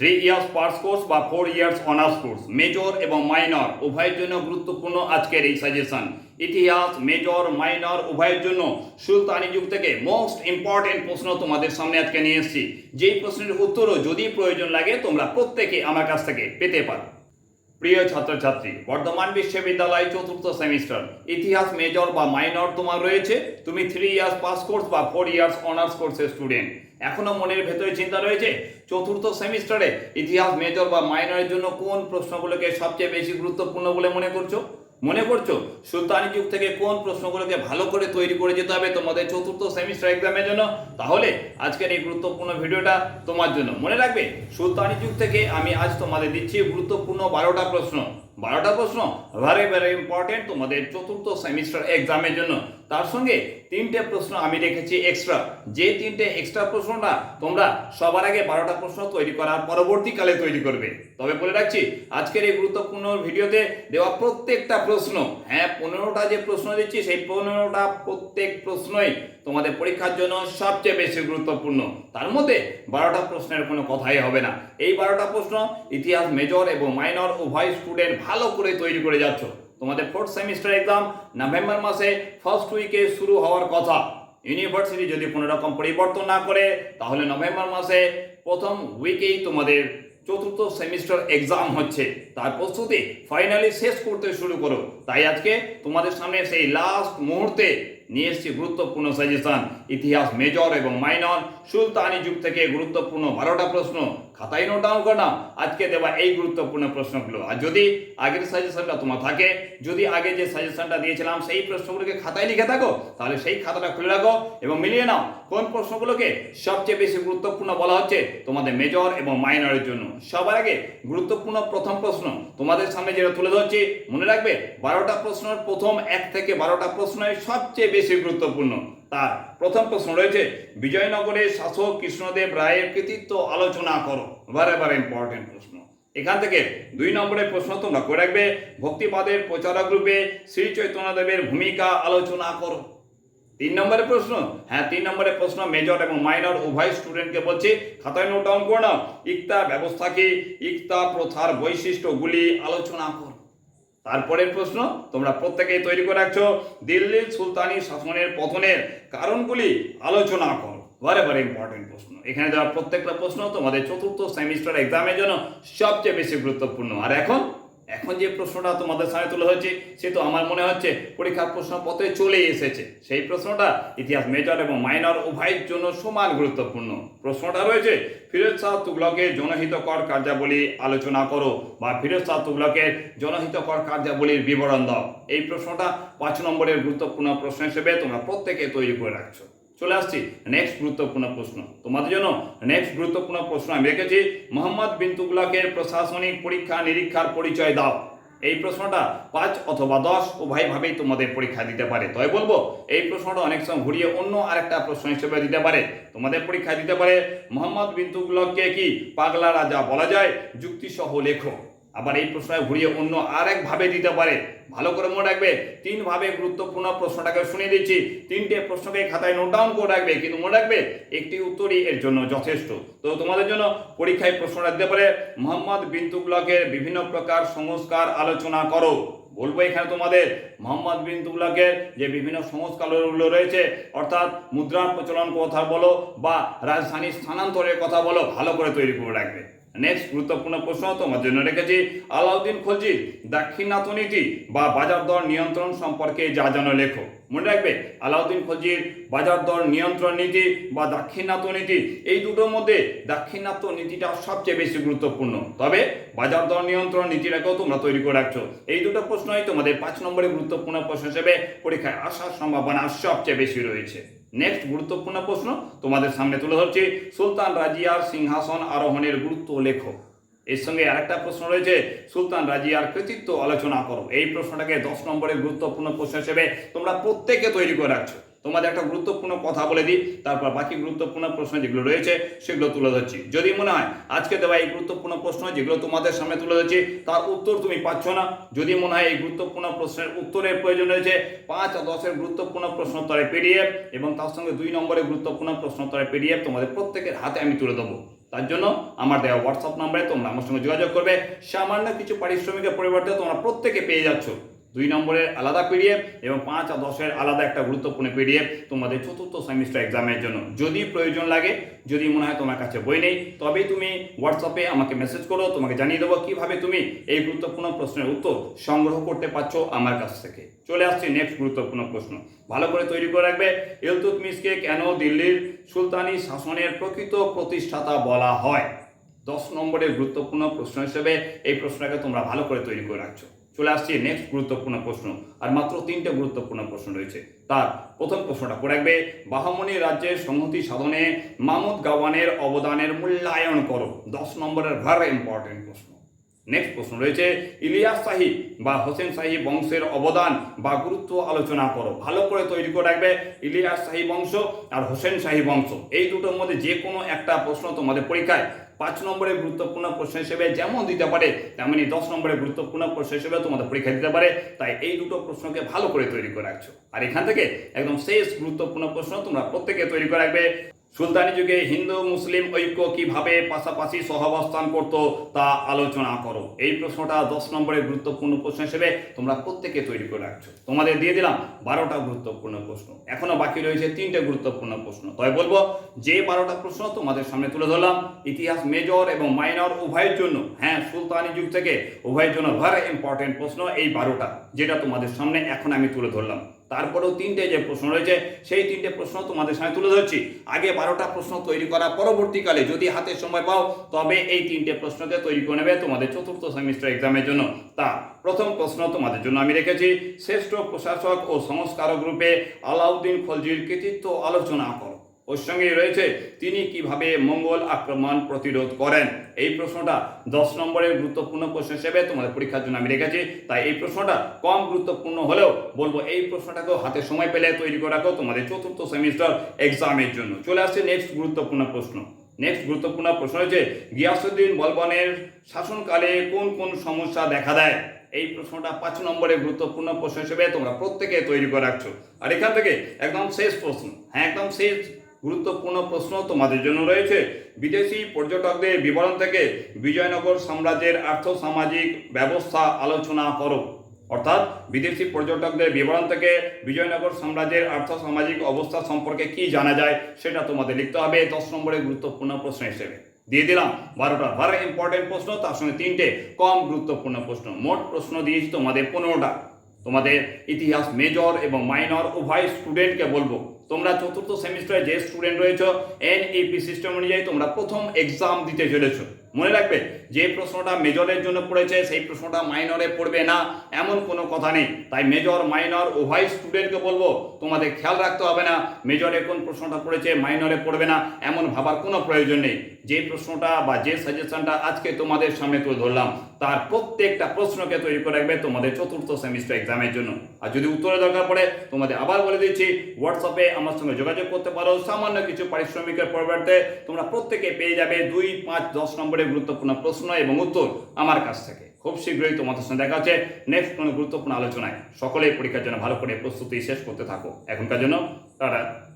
Three years pass course বা four years honours course major এবং minor উভয়ের জন্য গুরুত্বপূর্ণ আজকের এই সাজেশন ইতিহাস মেজর মাইনর উভয়ের জন্য সুলতানি যুগ থেকে মোস্ট ইম্পর্টেন্ট প্রশ্ন তোমাদের সামনে আজকে নিয়ে এসেছি। যেই প্রশ্নের উত্তরও যদি প্রয়োজন লাগে, তোমরা প্রত্যেকে আমার কাছ থেকে পেতে পারো। প্রিয় ছাত্রছাত্রী, বর্ধমান বিশ্ববিদ্যালয় চতুর্থ সেমিস্টার, ইতিহাস মেজর বা মাইনর তোমার রয়েছে, তুমি থ্রি ইয়ার্স পাস কোর্স বা ফোর ইয়ার্স অনার্স কোর্সের স্টুডেন্ট এখনও মনের ভেতরে চিন্তা রয়েছে, চতুর্থ সেমিস্টারে ইতিহাস মেজর বা মাইনরের জন্য কোন প্রশ্নগুলোকে সবচেয়ে বেশি গুরুত্বপূর্ণ বলে মনে করছ? মনে করছ? সুলতানি যুগ থেকে কোন প্রশ্নগুলোকে ভালো করে তৈরি করে যেতে হবে তোমাদের চতুর্থ সেমিস্টার এক্সামের জন্য? তাহলে আজকের এই গুরুত্বপূর্ণ ভিডিওটা তোমার জন্য। মনে রাখবে? সুলতানি যুগ থেকে আমি আজ তোমাদের দিচ্ছি গুরুত্বপূর্ণ বারোটা প্রশ্ন। বারোটা প্রশ্ন। ভেরি ভেরি ইম্পর্টেন্ট তোমাদের চতুর্থ সেমিস্টার এক্সামের জন্য। তার সঙ্গে তিনটে প্রশ্ন আমি রেখেছি এক্সট্রা যে তিনটে এক্সট্রা প্রশ্নটা তোমরা সবার আগে বারোটা প্রশ্ন তৈরি করার পরবর্তীকালে তৈরি করবে। তবে বলে রাখছি, আজকের এই গুরুত্বপূর্ণ ভিডিওতে দেওয়া প্রত্যেকটা প্রশ্ন হ্যাঁ পনেরোটা যে প্রশ্ন দিচ্ছি, সেই পনেরোটা প্রত্যেক প্রশ্নই তোমাদের পরীক্ষার জন্য সবচেয়ে বেশি গুরুত্বপূর্ণ। তার মধ্যে বারোটা প্রশ্নের কোনো কথাই হবে না। এই বারোটা প্রশ্ন ইতিহাস মেজর এবং মাইনর উভয় স্টুডেন্ট ভালো করে তৈরি করে যাচ্ছ। তোমাদের ফোর্থ সেমিস্টার এক্সাম নভেম্বর মাসে ফার্স্ট উইকে শুরু হওয়ার কথা। ইউনিভার্সিটি যদি কোনো রকম পরিবর্তন না করে, তাহলে নভেম্বর মাসে প্রথম উইকেই তোমাদের চতুর্থ সেমিস্টার এক্সাম হচ্ছে। তার প্রস্তুতি ফাইনালি শেষ করতে শুরু করো। তাই আজকে তোমাদের সামনে সেই লাস্ট মুহূর্তে নিয়ে এসেছি গুরুত্বপূর্ণ সাজেশন ইতিহাস মেজর এবং মাইনর সুলতানি যুগ থেকে গুরুত্বপূর্ণ বারোটা প্রশ্ন। খাতায় নোট ডাউন করে নাও, আজকে দেওয়া এই গুরুত্বপূর্ণ প্রশ্নগুলো। আর যদি আগের সাজেশনটা তোমার থাকে, যদি আগে যে সাজেশনটা দিয়েছিলাম, সেই প্রশ্নগুলোকে খাতায় লিখে থাকো, তাহলে সেই খাতাটা খুলে রাখো এবং মিলিয়ে নাও, কোন প্রশ্নগুলোকে সবচেয়ে বেশি গুরুত্বপূর্ণ বলা হচ্ছে তোমাদের মেজর এবং মাইনরের জন্য। সবার আগে গুরুত্বপূর্ণ প্রথম প্রশ্ন তোমাদের সামনে যেটা তুলে ধরছি, মনে রাখবে, বারোটা প্রশ্নের প্রথম এক থেকে বারোটা প্রশ্নই সবচেয়ে বেশি গুরুত্বপূর্ণ। তার প্রথম প্রশ্ন রয়েছে বিজয়নগরের শাসক কৃষ্ণদেব রায়ের কৃতিত্ব আলোচনা করো। বারে বারে ইম্পর্টেন্ট প্রশ্ন। এখান থেকে দুই নম্বরের প্রশ্ন তোমরা করে রাখবে, ভক্তিবাদের প্রচারক রূপে শ্রী চৈতন্যদেবের ভূমিকা আলোচনা করো। তিন নম্বরের প্রশ্ন হ্যাঁ তিন নম্বরের প্রশ্ন মেজর এবং মাইনর উভয় স্টুডেন্টকে বলছি, খাতায় নোট ডাউন করে নাও। ইকতা ব্যবস্থা কি ইকতা প্রথার বৈশিষ্ট্যগুলি আলোচনা করো। তারপরের প্রশ্ন, তোমরা প্রত্যেকেই তৈরি করে রাখছো দিল্লির সুলতানি শাসনের পতনের কারণগুলি আলোচনা করো। বারে বারে ইম্পর্টেন্ট প্রশ্ন। এখানে দেওয়া প্রত্যেকটা প্রশ্ন তোমাদের চতুর্থ সেমিস্টার এক্সামের জন্য সবচেয়ে বেশি গুরুত্বপূর্ণ। আর এখন এখন যে প্রশ্নটা তোমাদের সামনে তুলে হয়েছে সে তো আমার মনে হচ্ছে পরীক্ষার প্রশ্নপত্রে চলে এসেছে। সেই প্রশ্নটা ইতিহাস মেজর এবং মাইনর উভয়ের জন্য সমান গুরুত্বপূর্ণ। প্রশ্নটা রয়েছে, ফিরোজ শাহ তুগলকের জনহিতকর কার্যাবলী আলোচনা করো বা ফিরোজ শাহ তুগলকের জনহিতকর কার্যাবলীর বিবরণ দাও। এই প্রশ্নটা পাঁচ নম্বরের গুরুত্বপূর্ণ প্রশ্ন হিসেবে তোমরা প্রত্যেকে তৈরি করে রাখছো। চলে আসছি। নেক্সট গুরুত্বপূর্ণ প্রশ্ন। তোমাদের জন্য নেক্সট গুরুত্বপূর্ণ প্রশ্ন আমি রেখেছি। মোহাম্মদ বিন তুগলকের প্রশাসনিক পরীক্ষা নিরীক্ষার পরিচয় দাও। এই প্রশ্নটা পাঁচ অথবা দশ উভয়ভাবেই তোমাদের পরীক্ষা দিতে পারে। তাই বলব, এই প্রশ্নটা অনেক সময় ঘুরিয়ে অন্য আরেকটা প্রশ্ন হিসেবে দিতে পারে। তোমাদের পরীক্ষা দিতে পারে। মোহাম্মদ বিন তুগলককে কি পাগলা রাজা বলা যায়? যুক্তিসহ লেখো। আবার এই প্রশ্নটা ঘুরিয়ে অন্য আরেক ভাবে দিতে পারে। ভালো করে মনে রাখবে, তিন ভাবে গুরুত্বপূর্ণ প্রশ্নটাকে শুনিয়ে দিচ্ছি। তিনটে প্রশ্নকে খাতায় নোট ডাউন করে রাখবে, কিন্তু মনে রাখবে একটি উত্তরই এর জন্য যথেষ্ট। তো তোমাদের জন্য পরীক্ষায় প্রশ্নটা দিতে পারে, মোহাম্মদ বিন তুগলকের বিভিন্ন প্রকার সংস্কার আলোচনা করো। বলব এখানে তোমাদের, মোহাম্মদ বিন তুগলকের যে বিভিন্ন সংস্কারগুলো রয়েছে, অর্থাৎ মুদ্রার প্রচলন কথা বলো বা রাজধানী স্থানান্তরের কথা বলো, ভালো করে তৈরি করে রাখবে। নেক্সট গুরুত্বপূর্ণ প্রশ্ন তোমার জন্য রেখেছি। আলাউদ্দিন খলজির দাক্ষিণাত্যনীতি বা বাজার দর নিয়ন্ত্রণ সম্পর্কে যা যেন লেখো। মনে রাখবে, আলাউদ্দিন খলজির বাজার দর নিয়ন্ত্রণ নীতি বা দাক্ষিণাত্য নীতি এই দুটোর মধ্যে দাক্ষিণাত্য নীতিটা সবচেয়ে বেশি গুরুত্বপূর্ণ। তবে বাজার দর নিয়ন্ত্রণ নীতিটাকেও তোমরা তৈরি করে রাখছো। এই দুটো প্রশ্নই তোমাদের পাঁচ নম্বরে গুরুত্বপূর্ণ প্রশ্ন হিসেবে পরীক্ষায় আসার সম্ভাবনা সবচেয়ে বেশি রয়েছে। নেক্সট গুরুত্বপূর্ণ প্রশ্ন তোমাদের সামনে তুলে ধরছি। সুলতান রাজিয়ার সিংহাসন আরোহণের গুরুত্ব লেখো। এর সঙ্গে আরেকটা প্রশ্ন রয়েছে, সুলতান রাজিয়ার কৃতিত্ব আলোচনা করো। এই প্রশ্নটাকে দশ নম্বরের গুরুত্বপূর্ণ প্রশ্ন হিসেবে তোমরা প্রত্যেকে তৈরি করে রাখছো। তোমাদের একটা গুরুত্বপূর্ণ কথা বলে দিই, তারপর বাকি গুরুত্বপূর্ণ প্রশ্ন যেগুলো রয়েছে সেগুলো তুলে ধরছি। যদি মনে হয় আজকে দেওয়া এই গুরুত্বপূর্ণ প্রশ্ন যেগুলো তোমাদের সামনে তুলে ধরছি, তার উত্তর তুমি পাচ্ছ না। যদি মনে হয় এই গুরুত্বপূর্ণ প্রশ্নের উত্তরের প্রয়োজন রয়েছে, পাঁচ দশের গুরুত্বপূর্ণ প্রশ্নোত্তরের পিডিএফ এবং তার সঙ্গে দুই নম্বরের গুরুত্বপূর্ণ প্রশ্নোত্তরের পিডিএফ তোমাদের প্রত্যেকের হাতে আমি তুলে দেবো। তার জন্য আমার দেওয়া হোয়াটসঅ্যাপ নাম্বারে তোমরা আমার সঙ্গে যোগাযোগ করবে। সামান্য কিছু পারিশ্রমিকের পরিবর্তে তোমরা প্রত্যেকে পেয়ে যাচ্ছ। দুই নম্বরের আলাদা পিডিএফ এবং পাঁচ আর দশের আলাদা একটা গুরুত্বপূর্ণ পিডিএফ তোমাদের চতুর্থ সেমিস্টার এক্সামের জন্য। যদি প্রয়োজন লাগে, যদি মনে হয় তোমার কাছে বই নেই, তবেই তুমি হোয়াটসঅ্যাপে আমাকে মেসেজ করো, তোমাকে জানিয়ে দেবো কীভাবে তুমি এই গুরুত্বপূর্ণ প্রশ্নের উত্তর সংগ্রহ করতে পারছ আমার কাছ থেকে। চলে আসছে নেক্সট গুরুত্বপূর্ণ প্রশ্ন। ভালো করে তৈরি করে রাখবে। ইলতুতমিশকে কেন দিল্লির সুলতানি শাসনের প্রকৃত প্রতিষ্ঠাতা বলা হয়? দশ নম্বরের গুরুত্বপূর্ণ প্রশ্ন হিসেবে এই প্রশ্নটাকে তোমরা ভালো করে তৈরি করে রাখছো। চলে আসছি নেক্সট গুরুত্বপূর্ণ প্রশ্ন। আর মাত্র তিনটে গুরুত্বপূর্ণ প্রশ্ন রয়েছে। তার প্রথম প্রশ্নটা করে রাখবে, বাহামনি রাজ্যের সংহতি সাধনে মামুদ গাওয়ানের অবদানের মূল্যায়ন করো। দশ নম্বরের ভার ইম্পর্টেন্ট প্রশ্ন। নেক্সট প্রশ্ন রয়েছে, ইলিয়াস শাহী বা হোসেন শাহী বংশের অবদান বা গুরুত্ব আলোচনা করো। ভালো করে তৈরি করে রাখবে, ইলিয়াস শাহী বংশ আর হোসেন শাহী বংশ। এই দুটোর মধ্যে যে কোনো একটা প্রশ্ন তোমাদের পরীক্ষায় পাঁচ নম্বরের গুরুত্বপূর্ণ প্রশ্ন হিসেবে যেমন দিতে পারে, তেমনি দশ নম্বরের গুরুত্বপূর্ণ প্রশ্ন হিসেবে তোমাদের পরীক্ষা দিতে পারে। তাই এই দুটো প্রশ্নকে ভালো করে তৈরি করে রাখছো। আর এখান থেকে একদম শেষ গুরুত্বপূর্ণ প্রশ্ন তোমরা প্রত্যেকে তৈরি করে রাখবে। সুলতানি যুগে হিন্দু, মুসলিম ঐক্য কীভাবে পাশাপাশি সহাবস্থান করত তা আলোচনা করো। এই প্রশ্নটা দশ নম্বরের গুরুত্বপূর্ণ প্রশ্ন হিসেবে তোমরা প্রত্যেকে তৈরি করে রাখছো। তোমাদের দিয়ে দিলাম বারোটা গুরুত্বপূর্ণ প্রশ্ন। এখনও বাকি রয়েছে তিনটে গুরুত্বপূর্ণ প্রশ্ন। তবে বলব, যে বারোটা প্রশ্ন তোমাদের সামনে তুলে ধরলাম, ইতিহাস মেজর এবং মাইনর উভয়ের জন্য। হ্যাঁ সুলতানি যুগ থেকে উভয়ের জন্য ভেরি ইম্পর্টেন্ট প্রশ্ন এই বারোটা, যেটা তোমাদের সামনে এখন আমি তুলে ধরলাম। তারপরেও তিনটে যে প্রশ্ন রয়েছে, সেই তিনটে প্রশ্ন তোমাদের সামনে তুলে ধরছি। আগে বারোটা প্রশ্ন তৈরি করা পরবর্তীকালে যদি হাতে সময় পাও, তবে এই তিনটে প্রশ্নকে তৈরি করে নেবে তোমাদের চতুর্থ সেমিস্টার এক্সামের জন্য। তা প্রথম প্রশ্ন তোমাদের জন্য আমি রেখেছি, শ্রেষ্ঠ প্রশাসক ও সংস্কারক রূপে আলাউদ্দিন খলজির কৃতিত্ব আলোচনা করো। ওর সঙ্গে রয়েছে, তিনি কীভাবে মঙ্গল আক্রমণ প্রতিরোধ করেন? এই প্রশ্নটা দশ নম্বরের গুরুত্বপূর্ণ প্রশ্ন হিসেবে তোমাদের পরীক্ষার জন্য আমি রেখেছি। তাই এই প্রশ্নটা কম গুরুত্বপূর্ণ হলেও বলব, এই প্রশ্নটাকেও হাতে সময় পেলে তৈরি করে রাখো তোমাদের চতুর্থ সেমিস্টার এক্সামের জন্য। চলে আসছে নেক্সট গুরুত্বপূর্ণ প্রশ্ন। নেক্সট গুরুত্বপূর্ণ প্রশ্ন হচ্ছে, গিয়াসুদ্দিন বলবনের শাসনকালে কোন কোন সমস্যা দেখা দেয়? এই প্রশ্নটা পাঁচ নম্বরের গুরুত্বপূর্ণ প্রশ্ন হিসেবে তোমরা প্রত্যেকে তৈরি করে রাখছো। আর এখান থেকে একদম শেষ প্রশ্ন। হ্যাঁ একদম শেষ গুরুত্বপূর্ণ প্রশ্ন তোমাদের জন্য রয়েছে। বিদেশি পর্যটকদের বিবরণ থেকে বিজয়নগর সাম্রাজ্যের আর্থ সামাজিক ব্যবস্থা আলোচনা করো। অর্থাৎ বিদেশি পর্যটকদের বিবরণ থেকে বিজয়নগর সাম্রাজ্যের আর্থ সামাজিক অবস্থা সম্পর্কে কি জানা যায় সেটা তোমাদের লিখতে হবে। দশ নম্বরের গুরুত্বপূর্ণ প্রশ্ন হিসেবে। দিয়ে দিলাম, বারোটা, বারো ইম্পর্টেন্ট প্রশ্ন, তার সঙ্গে তিনটে কম গুরুত্বপূর্ণ প্রশ্ন। মোট প্রশ্ন দিয়েছি তোমাদের পনেরোটা। তোমাদের ইতিহাস মেজর এবং মাইনর উভয় স্টুডেন্টকে বলব। তোমরা চতুর্থ সেমিস্টারে যে স্টুডেন্ট রয়েছ এনইপি সিস্টেম অনুযায়ী তোমরা প্রথম এক্সাম দিতে চলেছো। মনে রাখবে, যে প্রশ্নটা মেজরের জন্য পড়েছে, সেই প্রশ্নটা মাইনরে পড়বে না, এমন কোনো কথা নেই। তাই মেজর মাইনর উভয় স্টুডেন্টকে বলব, তোমাদের খেয়াল রাখতে হবে না মেজরে কোন প্রশ্নটা পড়েছে মাইনরে পড়বে না, এমন ভাবার কোনো প্রয়োজন নেই। যে প্রশ্নটা বা যে সাজেশনটা আজকে তোমাদের সামনে তুলে ধরলাম, তার প্রত্যেকটা প্রশ্নকে তৈরি করে রাখবে তোমাদের চতুর্থ সেমিস্টার এক্সামের জন্য। আর যদি উত্তরের দরকার পড়ে, তোমাদের আবার বলে দিচ্ছি হোয়াটসঅ্যাপে আমার সঙ্গে যোগাযোগ করতে পারো। সামান্য কিছু পারিশ্রমিকের পরিবর্তে তোমরা প্রত্যেকে পেয়ে যাবে দুই পাঁচ দশ নম্বরের গুরুত্বপূর্ণ প্রশ্ন এবং উত্তর আমার কাছ থেকে। খুব শীঘ্রই তোমাদের সঙ্গে দেখা হচ্ছে নেক্সট কোনো গুরুত্বপূর্ণ আলোচনায়। সকলেই পরীক্ষার জন্য ভালো করে প্রস্তুতি শেষ করতে থাকো। এখনকার জন্য টাটা।